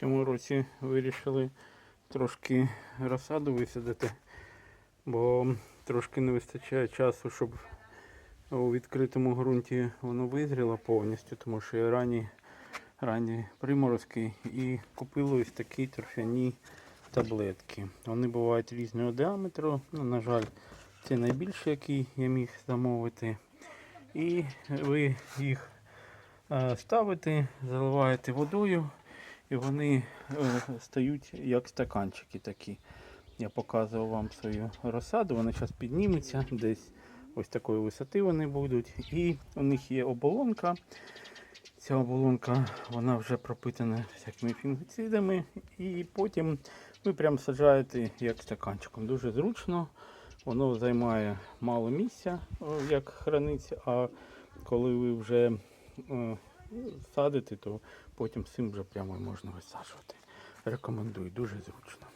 цьому році вирішили трошки розсаду висадити, бо трошки не вистачає часу, щоб у відкритому ґрунті воно визріло повністю, тому що є ранні, ранні приморозки і купили ось такі торфяні таблетки. Вони бувають різного діаметру. Ну, на жаль, це найбільший, який я міг замовити. І ви їх е, ставите, заливаєте водою, і вони е, стають як стаканчики такі. Я показував вам свою розсаду, вона зараз підніметься, десь ось такої висоти вони будуть. І у них є оболонка. Ця оболонка вона вже пропитана всякими фунгіцидами. І потім ви прям саджаєте як стаканчиком. Дуже зручно. Воно займає мало місця, як храниться, а коли ви вже садите, то потім цим вже прямо можна висаджувати. Рекомендую, дуже зручно.